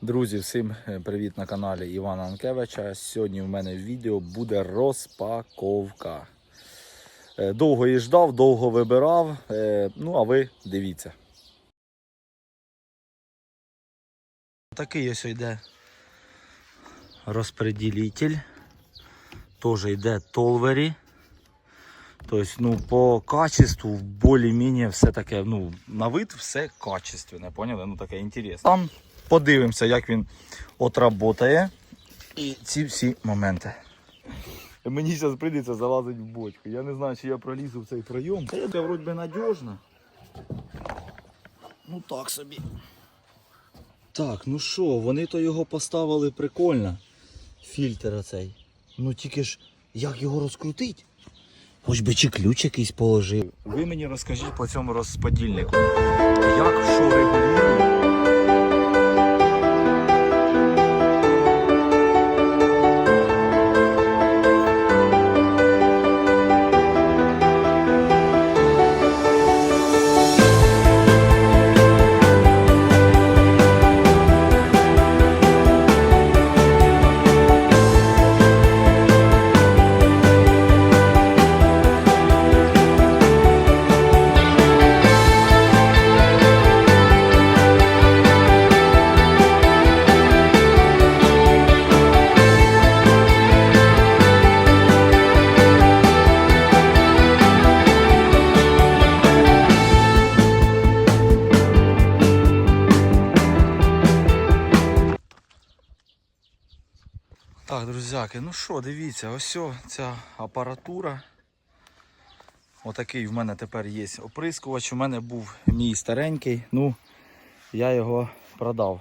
Друзі, всім е, привіт на каналі Івана Анкевича. Сьогодні в мене відео буде розпаковка. Е, Довго її ждав, довго вибирав. е, Ну, а ви дивіться. Такий ось йде розпреділитель. Теж йде толвері. Тобто, ну, по качеству більш-менш все таке, ну, на вид все качественне, поняли? Ну, таке інтересне. Там подивимося, як він отработає. І ці всі моменти. Мені зараз прийдеться залазити в бочку. Я не знаю, чи я пролізу в цей пройом. Та я вроді би надіжно. Ну так собі. Так, ну що, вони то його поставили прикольно. Фільтр оцей. Ну тільки ж як його розкрутить? Хоч би чи ключ якийсь положив. Ви мені розкажіть по цьому розподільнику. Як що регулює? Друзяки, ну що, дивіться, ось ця апаратура. Отакий в мене тепер є оприскувач. У мене був мій старенький, ну я його продав.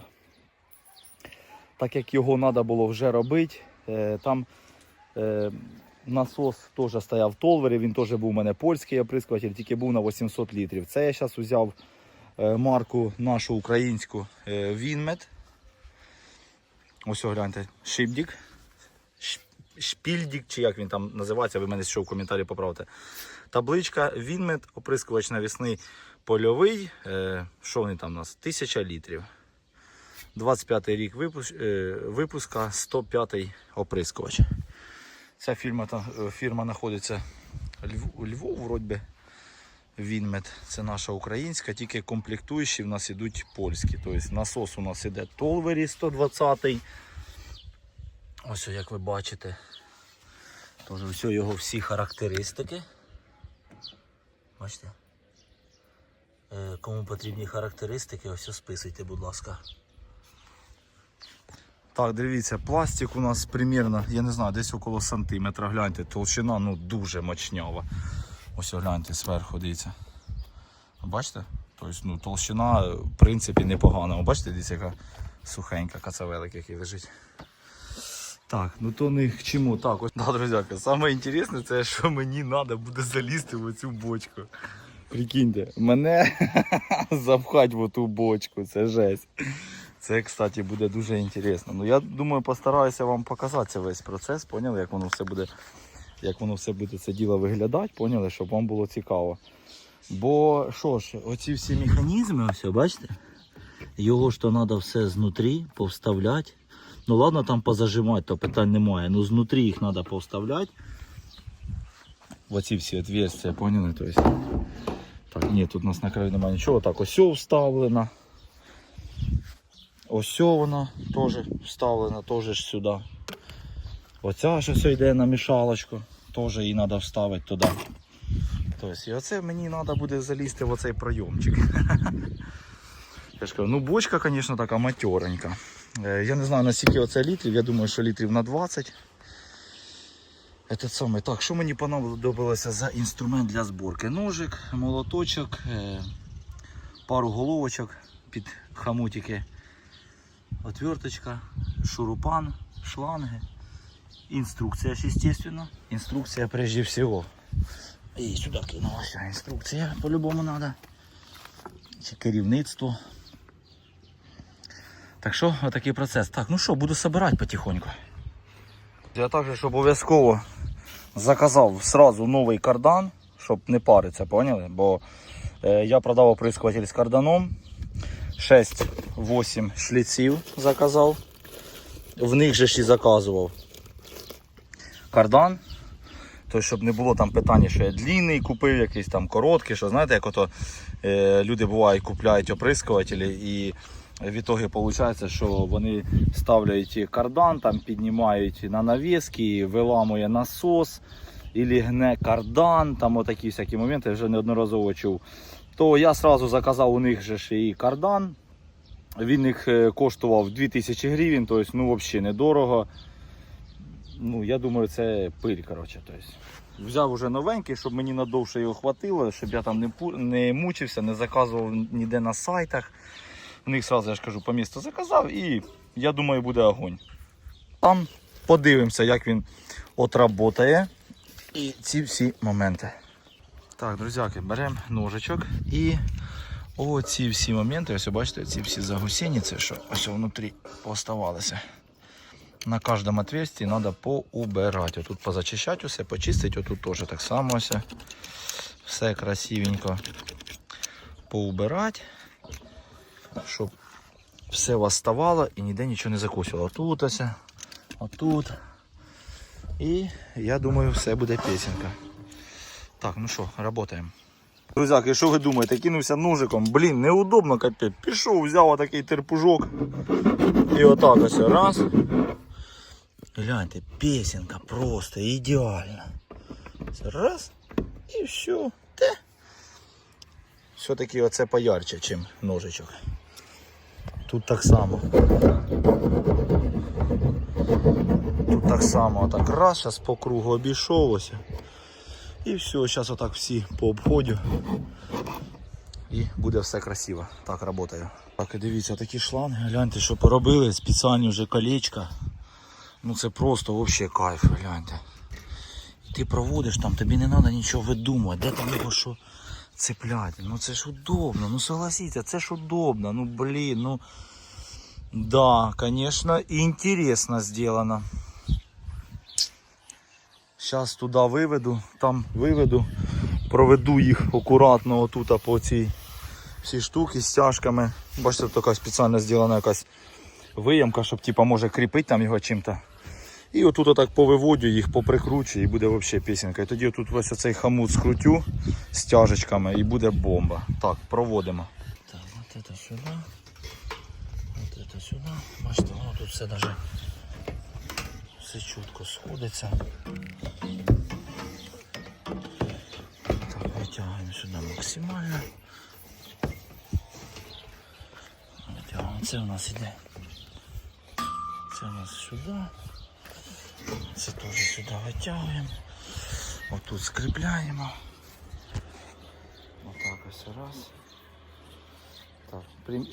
Так як його треба було вже робити, е, там е, насос теж стояв в толвері, він теж був у мене польський оприскуватель, тільки був на 800 літрів. Це я зараз взяв е, марку нашу українську Вінмет. Ось гляньте, Шипдік. Шпільдік, чи як він там називається, ви мене ще в коментарі поправте. Табличка Вінмет, оприскувач навісний польовий. Е, що вони там у нас? 1000 літрів. 25 рік випуск, е, випуска, 105-й оприскувач. Ця фірма, та, е, фірма знаходиться у Львов, вроді. Вінмет, це наша українська, тільки комплектуючі в нас ідуть польські. Тобто насос у нас іде Толвері 120 Ось як ви бачите. Тож ось його всі характеристики. Бачите? Е, Кому потрібні характеристики, ось списуйте, будь ласка. Так, дивіться, пластик у нас примірно, я не знаю, десь около сантиметра. Гляньте, толщина ну дуже мощнява. Ось гляньте зверху, дивіться. Бачите? Тобто, ну, толщина, в принципі, непогана. Бачите, дивіться, яка сухенька кацавелик, який лежить. Так, ну то не к чому. Так, ось, да, друзяки, саме інтересне, це що мені треба буде залізти в оцю бочку. Прикиньте, мене запхать в оту бочку, це жесть. Це, кстати, буде дуже інтересно. Ну я думаю, постараюся вам показати весь процес, поняли, як воно все буде, як воно все буде це діло виглядати, поняли, щоб вам було цікаво. Бо що ж, оці всі механізми, ось, бачите? Його ж то треба все знутрі повставляти. Ну ладно, там позажимати, то питань немає. Ну знутрі їх треба повставляти. В оці всі отверстия, поняли? Тобто, так, ні, тут у нас на краю немає нічого. Так, ось вставлено. Ось вона теж вставлена, теж ж сюди. Оця ж ось йде на мішалочку, теж її треба вставити туди. Тобто, і оце мені треба буде залізти в оцей пройомчик. Я ж кажу, ну бочка, звісно, така матеренька. Е, Я не знаю наскільки оце літрів, я думаю, що літрів на 20. Этот самий. Так, що мені понадобилося за інструмент для зборки? Ножик, молоточок, е, пару головочок під хамутики, отверточка, шурупан, шланги, інструкція, ж. Інструкція прежде всього. І сюди кинулася інструкція, по-любому треба. Чи керівництво. Так що, отакий процес. Так, ну що, буду збирати потихоньку. Я також обов'язково заказав сразу новий кардан, щоб не паритися, поняли? Бо е, я продав оприскуватель з карданом. 6-8 шліців заказав. В них же ж і заказував кардан. То, щоб не було там питання, що я длінний купив, якийсь там короткий, що знаєте, як ото е, люди бувають, купляють оприскувателі і в ітогі виходить, що вони ставлять кардан, там піднімають на навіски, виламує насос, і гне кардан, там отакі всякі моменти, я вже неодноразово чув. То я одразу заказав у них же ж і кардан. Він їх е, коштував 2000 гривень, тобто ну, взагалі недорого. Ну, я думаю, це пиль, коротше. Тобто. Взяв уже новенький, щоб мені надовше його хватило, щоб я там не, не мучився, не заказував ніде на сайтах. У них сразу, я ж кажу, по місту заказав і я думаю, буде огонь. Там подивимося, як він отработає. І ці всі моменти. Так, друзяки, беремо ножичок і оці всі моменти, ось бачите, ці всі загусениці, що ось внутрі поставалися. На кожному отверстии треба поубирати. Тут позачищати усе, почистити, отут теж так само. Все красивенько поубирати, щоб все у вас ставало і ніде нічого не закусило. Тут ось, отут. І я думаю, все буде пісенька. Так, ну що, працюємо. Друзяки, що ви думаєте? Кинувся ножиком. Блін, неудобно капець. Пішов, взяв отакий терпужок. І отак ось раз. Гляньте, песенка просто ідеальна. Раз і все. Те. Все-таки оце поярче, чим ножичок. Тут так само. Тут так само, отак раз, зараз по кругу обійшов ось. І все, зараз отак всі по. І буде все красиво. Так працює. Так, і дивіться, такі шланги, гляньте, що поробили, спеціальні вже колечка. Ну це просто вообще кайф, гляньте. І ти проводиш там, тобі не треба нічого видумувати, де там його що цепляти. Ну це ж удобно, ну согласіться, це ж удобно, ну блін, ну да, конечно, интересно сделано. Зараз туди виведу, там виведу, проведу їх акуратно отут по цій всі штуки з стяжками. Бачите, така спеціально зроблена якась виямка, щоб типа може кріпити там його чим-то. І отут отак повиводю їх, поприкручую і буде взагалі пісенька. І тоді отут ось оцей хамут скрутю з тяжечками і буде бомба. Так, проводимо. Так, от це сюди. От це сюди. Бачите, воно тут все даже все чітко сходиться. Так, витягуємо сюди максимально. Витягуємо. Це у нас іде. Це у нас сюди. Це теж сюди витягуємо. Отут скріпляємо. Отак ось раз.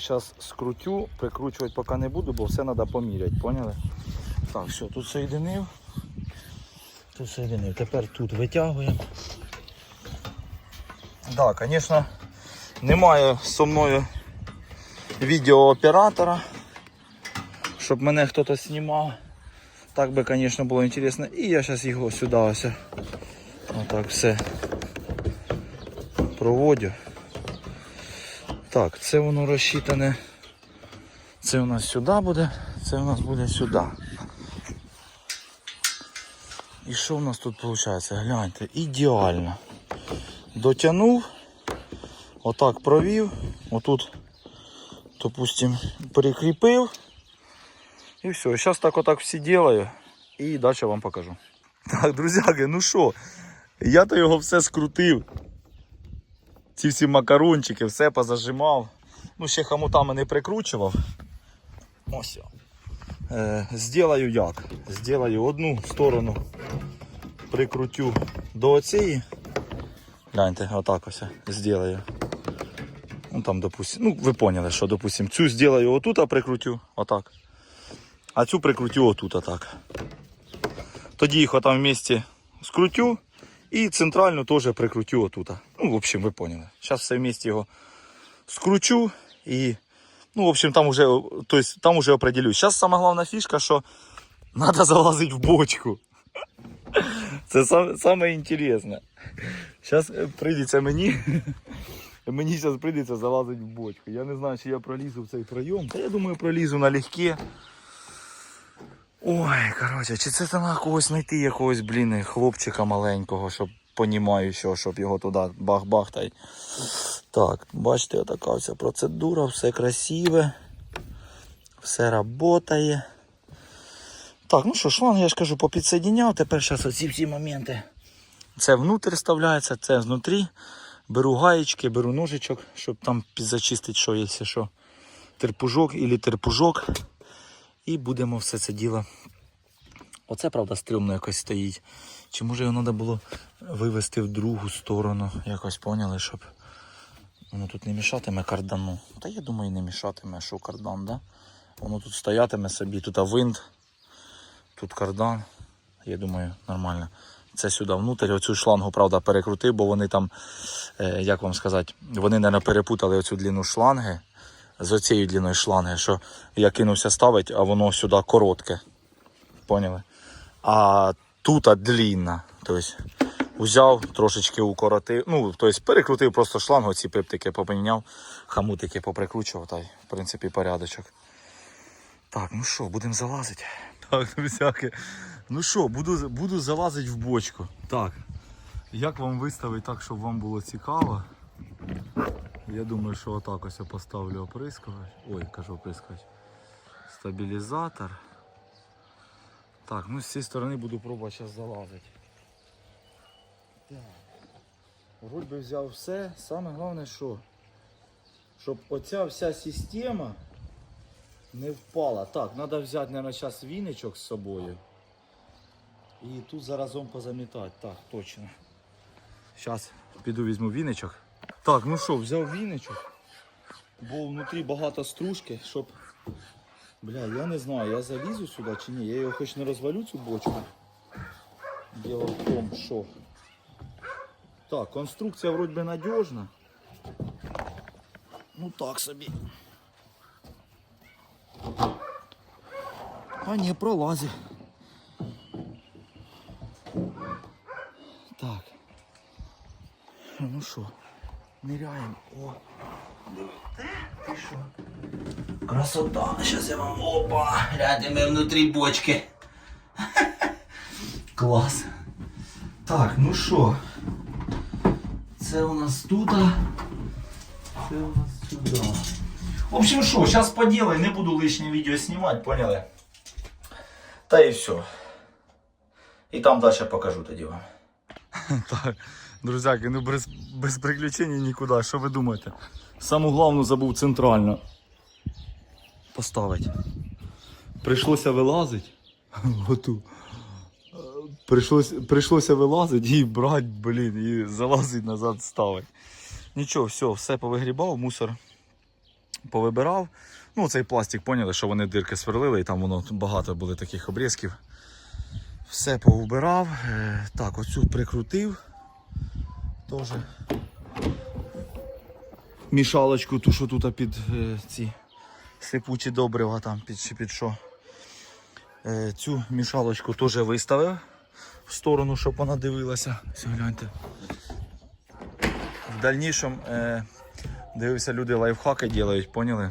Зараз скрутю, прикручувати поки не буду, бо все треба поміряти, поняли? Так, все, тут соєдинив. Тут соєдинив. Тепер тут витягуємо. Так, да, звісно, немає зі мною відеооператора, щоб мене хтось знімав. Так би, звісно, було інтересно. І я зараз його сюди ось. Отак все проводю. Так, це воно розчитане. Це у нас сюди буде, це у нас буде сюди. І що в нас тут виходить? Гляньте, ідеально. Дотягнув, отак провів, отут, допустим, прикріпив. І все, зараз так отак всі делаю і далі вам покажу. Так, друзяки, ну що, я то його все скрутив. Ці всі макарончики, все позажимав. Ну, ще хомутами не прикручував. Ось. Е, Зділаю як? Зділаю одну сторону, прикрутю до оцієї. Гляньте, отак ось зділаю. Ну там, допустим, ну ви поняли, що, допустим, цю зділаю отут, а прикрутю, отак. А цю прикрутю отут, отак. Тоді їх отам в місці скрутю і центральну теж прикрутю отут. Ну, в общем, ви поняли. Зараз все в місті його скручу і, ну, в общем, там уже, то есть, там уже определюсь. Зараз сама головна фішка, що треба залазити в бочку. Це саме, інтересне. Зараз прийдеться мені Мені зараз прийдеться залазити в бочку. Я не знаю, чи я пролізу в цей пройом. Та я думаю, пролізу налегке. Ой, коротше, чи це треба когось знайти, якогось, блін, хлопчика маленького, щоб понімаючого, щоб його туди бах-бах та й. Так, бачите, отака вся процедура, все красиве, все працює. Так, ну що, шланг, я ж кажу, попідсоединяв. Тепер зараз оці всі моменти. Це внутрі вставляється, це знутрі. Беру гаєчки, беру ножичок, щоб там підзачистити, що, якщо що. Терпужок або терпужок. І будемо все це діло. Оце, правда, стрімно якось стоїть. Чи може його треба було вивести в другу сторону? Якось поняли, щоб воно тут не мішатиме кардану. Та я думаю, не мішатиме, що кардан, да? Воно тут стоятиме собі, тут винт, тут кардан. Я думаю, нормально. Це сюди внутрі. Оцю шлангу, правда, перекрутив, бо вони там, е, як вам сказати, вони не перепутали оцю длину шланги з оцією длиною шланги, що я кинувся ставити, а воно сюди коротке. Поняли? А тут длинна. Тобто взяв, трошечки укоротив. Ну, тобто перекрутив просто шлангу, ці пиптики поміняв, хамутики поприкручував, та й в принципі порядочок. Так, ну що, будемо залазити. Так, друзяки. Ну що, буду, буду залазити в бочку. Так. Як вам виставити так, щоб вам було цікаво? Я думаю, що отак ось я поставлю оприскувач. Ой, кажу оприскувач. Стабілізатор. Так, ну з цієї сторони буду пробувати зараз залазити. Так. Вроді би взяв все. Саме головне, що? Щоб оця вся система не впала. Так, треба взяти, мабуть, зараз віничок з собою. І тут заразом позамітати. Так, точно. Зараз піду візьму віничок. Так, ну що, взяв віничок. Бо внутрі багато стружки, щоб. Бля, я не знаю, я залізу сюди чи ні. Я його хоч не розвалю цю бочку. Діло в тому, що. Так, конструкція вроді би надіжна. Ну так собі. А ні, пролазить. Так. Ну що, ниряємо. О. Ти що? Красота. Сейчас я вам. Опа! Гляньте, ми внутрі бочки. Клас. Так, ну що? Це у нас тут. Це у нас сюди. В общем, що, зараз поделай, не буду лишнє відео знімати, поняли? Та і все. І там далі покажу тоді вам. Так, друзяки, ну без, без приключень нікуди. Що ви думаєте? Саму главну забув центрально поставити. Прийшлося вилазити. Готу. Прийшлося, прийшлося вилазити і брати, блін, і залазити назад ставити. Нічого, все, все повигрібав, мусор повибирав. Ну, цей пластик поняли, що вони дирки сверлили, і там воно багато було таких обрізків. Все повбирав. Е, Так, оцю прикрутив. Теж. Мішалочку, ту, що тут під е, ці сипучі добрива, там під, під що. Е, Цю мішалочку теж виставив в сторону, щоб вона дивилася. Ось гляньте. В дальнішому е, дивився, люди лайфхаки роблять, поняли?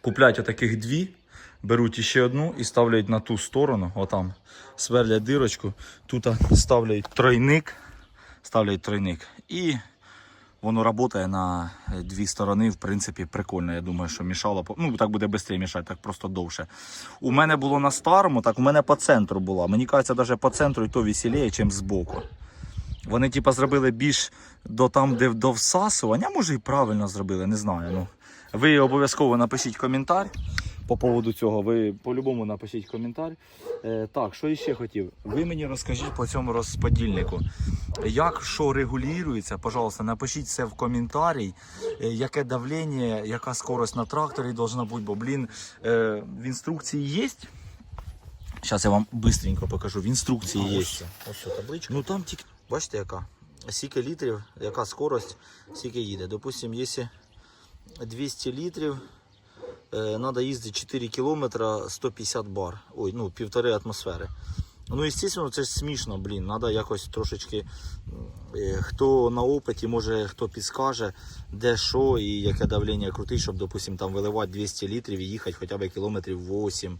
Купляють отаких дві, беруть іще одну і ставлять на ту сторону, отам, сверлять дирочку, тут ставлять тройник, ставлять тройник. І воно працює на дві сторони, в принципі, прикольно. Я думаю, що мішало. Ну, так буде швидше мішати, так просто довше. У мене було на старому, так у мене по центру була. Мені кажеться, навіть по центру і то веселіше, ніж збоку. Вони, типа, зробили більш до там, де до всасування. Може і правильно зробили, не знаю. Ну. Ви обов'язково напишіть коментар по поводу цього. Ви по-любому напишіть коментар. Е, так, що ще хотів? Ви мені розкажіть по цьому розподільнику. Як що регулюється, пожалуйста, напишіть це в коментарі, е, яке давлення, яка скорость на тракторі должна бути, бо, блін, е, в інструкції є. Зараз я вам швидко покажу. В інструкції є. Ось що, табличка. Ну там тільки, бачите, яка? Скільки літрів, яка скорость, скільки їде. Допустим, якщо 200 літрів, е, треба їздити 4 кілометри 150 бар. Ой, ну, півтори атмосфери. Ну, і звісно, це смішно, блін. Треба якось трошечки. е, Хто на опиті, може хто підскаже, де що і яке давлення крутить, щоб, допустим, там виливати 200 літрів і їхати хоча б кілометрів 8.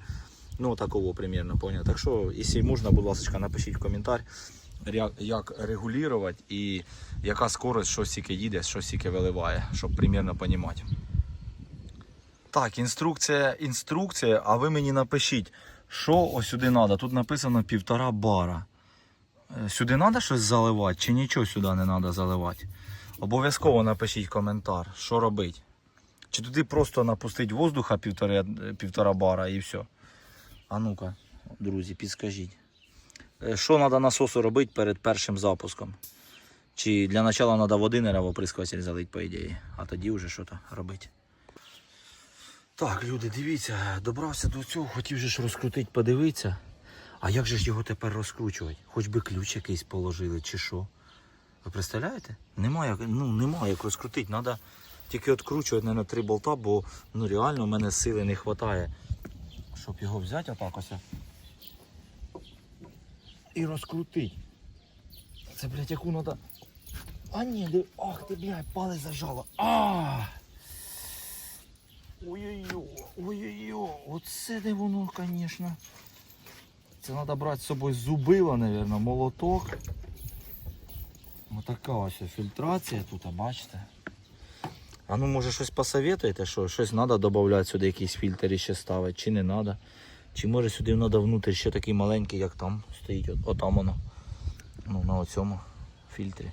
Ну, такого примерно, понял. Так що, якщо можна, будь ласка, напишіть в коментар, як регулювати і яка скорость, що стільки їде, що стільки виливає, щоб примерно розуміти. Так, інструкція, інструкція, а ви мені напишіть, що ось сюди треба. Тут написано півтора бара. Е, Сюди треба щось заливати чи нічого сюди не треба заливати? Обов'язково напишіть коментар, що робити. Чи туди просто напустити воздуха півтора, півтора бара і все. А ну-ка, друзі, підскажіть. Е, Що треба насосу робити перед першим запуском? Чи для початку треба води не оприскуватель залити, по ідеї, а тоді вже щось робити. Так, люди, дивіться, добрався до цього, хотів же ж розкрутити, подивитися. А як же ж його тепер розкручувати? Хоч би ключ якийсь положили, чи що? Ви представляєте? Немає, ну, немає як розкрутити. Треба тільки відкручувати на три болта, бо ну, реально в мене сили не вистачає, щоб його взяти отак ось. І розкрутити. Це, блядь, яку треба. А ні, ах ти, блядь, палець зажало. А! Ой-ой-ой, ой-ой-ой, оце де воно, звісно. Це треба брати з собою зубило, мабуть, молоток. Отака ось фільтрація тут, бачите. А ну може щось посоветуєте, що щось треба додати сюди, якийсь фільтр ще ставити, чи не треба. Чи може сюди треба внутрі ще такий маленький, як там стоїть, от, отам воно. Ну, на оцьому фільтрі.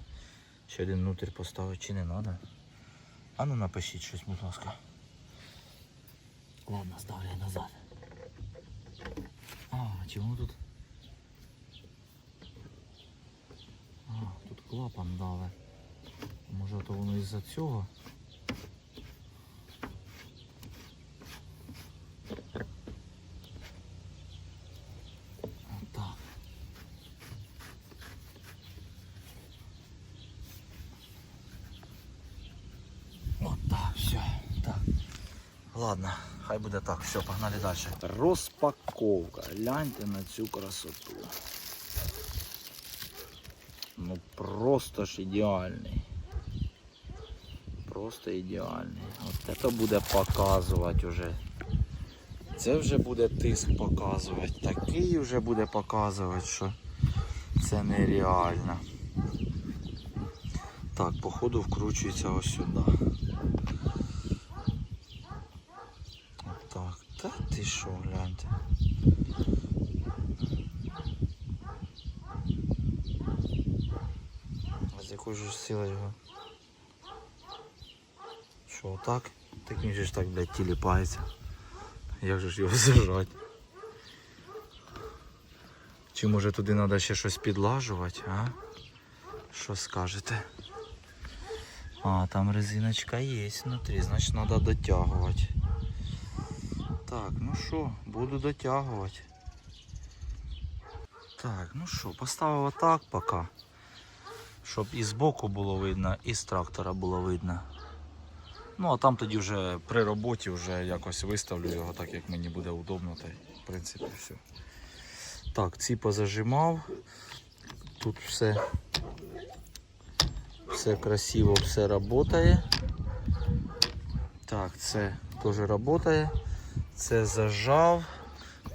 Ще один внутрі поставити, чи не треба. А ну напишіть щось, будь ласка. Ладно, ставлю назад. А, воно тут? А, тут клапан дали. Може то воно із-за цього? Ладно, хай буде так. Все, погнали далі. Розпаковка. Гляньте на цю красоту. Ну просто ж ідеальний. Просто ідеальний. От це буде показувати вже. Це вже буде тиск показувати. Такий вже буде показувати, що це нереально. Так, походу вкручується ось сюди. Так, та ти що, гляньте. А з якою ж силою його? Що, так? Так він же ж так, блядь, тіліпається. Як же ж його зажать? Чи може туди треба ще щось підлажувати, а? Що скажете? А, там резиночка є внутрі, значить треба дотягувати. Так, ну що, буду дотягувати. Так, ну що, поставив отак поки. Щоб і збоку було видно, і з трактора було видно. Ну, а там тоді вже при роботі вже якось виставлю його так, як мені буде удобно, та й в принципі все. Так, ці позажимав. Тут все, все красиво, все працює. Так, це теж працює. Це зажав,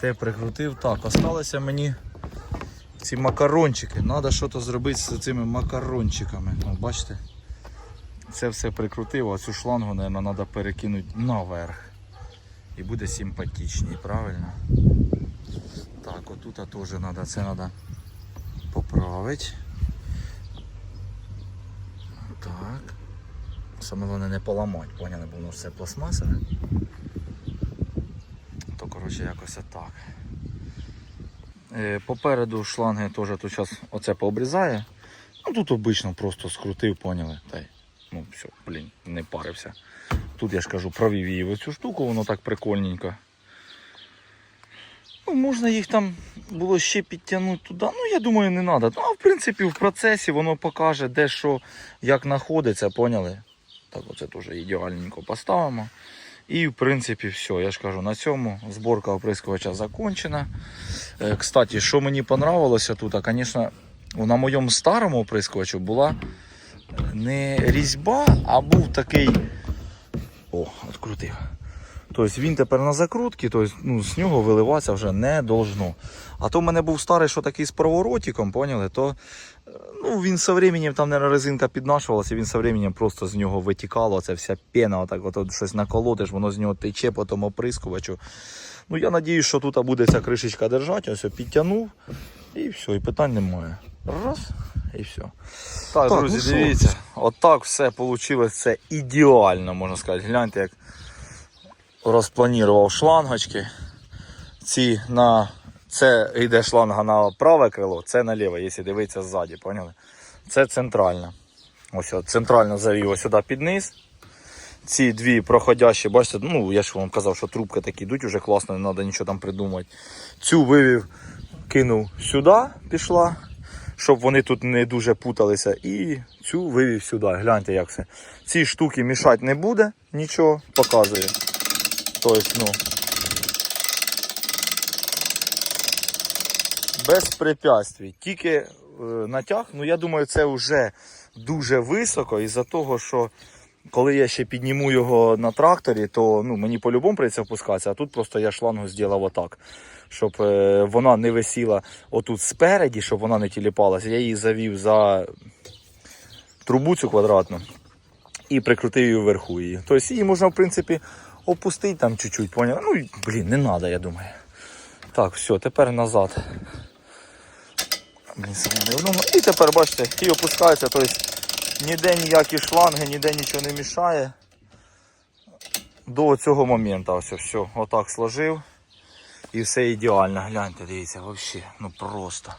те прикрутив. Так, осталося мені ці макарончики. Треба щось зробити з цими макарончиками. О, бачите? Це все прикрутив, а цю шлангу, мабуть, треба перекинути наверх. І буде симпатичний, правильно? Так, отут теж треба, це треба поправити. Так. Саме головне не поламати, поняли, бо воно все пластмасове. Коротше якось так. Е, попереду шланги теж тут зараз оце пообрізає. Ну тут обично просто скрутив, поняли. Та й, ну все, блін, не парився. Тут я ж кажу, провів її в цю штуку, воно так прикольненько. Ну, можна їх там було ще підтягнути туди. Ну, я думаю, не треба. Ну, а в принципі, в процесі воно покаже, де що, як знаходиться, поняли? Так, оце теж ідеальненько поставимо. І в принципі все. Я ж кажу, на цьому зборка оприскувача закончена. Е, Кстати, що мені понравилося тут, звісно, на моєму старому оприскувачу була не різьба, а був такий. О, відкрутив. Тобто він тепер на закрутці, тобто, ну, з нього виливатися вже не должно. А то в мене був старий, що такий з проворотиком, поняли, то е, ну, він со временем, там, наверное, резинка піднашувалася, він со временем просто з нього витікало, це вся пена, отак, от, от щось наколотиш, воно з нього тече по тому оприскувачу. Ну, я надіюсь, що тут буде ця кришечка держати, ось підтягнув, і все, і питань немає. Раз, і все. Так, Так, друзі, ну дивіться, отак все вийшло, це ідеально, можна сказати. Гляньте, як розпланував шлангочки. Ці на це йде шланга на праве крило, це на ліве, якщо дивитися ззаді, поняли? Це центральна. Ось центрально завів сюди під низ. Ці дві проходящі, бачите, ну я ж вам казав, що трубки такі йдуть уже класно, не треба нічого там придумати. Цю вивів, кинув сюди, пішла, щоб вони тут не дуже путалися. І цю вивів сюди. Гляньте, як це. Ці штуки мішати не буде, нічого показує. Тобто, ну. Без препятствий. Тільки е, натяг, ну я думаю, це вже дуже високо із-за того, що коли я ще підніму його на тракторі, то ну, мені по-любому прийдеться впускатися, а тут просто я шлангу зробив отак. Щоб е, вона не висіла отут спереді, щоб вона не тіліпалася. Я її завів за трубу цю квадратну і прикрутив її вверху її. Тобто її можна, в принципі, опустити там чуть-чуть, поняв? Ну, блін, не треба, я думаю. Так, все, тепер назад. І тепер, бачите, і опускається, тобто ніде ніякі шланги, ніде нічого не мішає. До цього моменту ось все, отак сложив. І все ідеально. Гляньте, дивіться, взагалі, ну просто.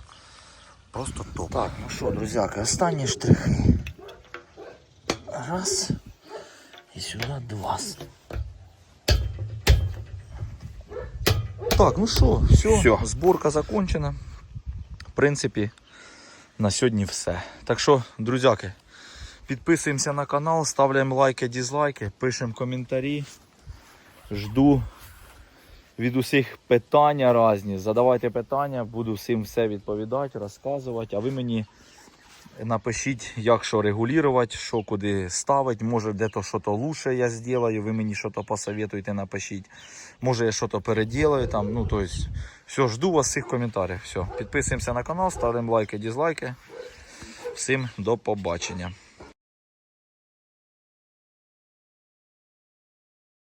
Просто топ. Так, ну що, друзяки, останні штрихи. Раз. І сюди два. Так, ну що, все, Всьо. зборка закончена. В принципі, на сьогодні все. Так що, друзяки, підписуємося на канал, ставляємо лайки, дізлайки, пишемо коментарі. Жду від усіх питання різні. Задавайте питання, буду всім все відповідати, розказувати. А ви мені напишіть, як що регулювати, що куди ставити. Може, де-то щось лучше я зроблю, ви мені щось посоветуєте, напишіть. Може, я щось переділаю там. Ну, то есть, все, жду вас в цих коментарях. Все, підписуємося на канал, ставимо лайки, дізлайки. Всім до побачення.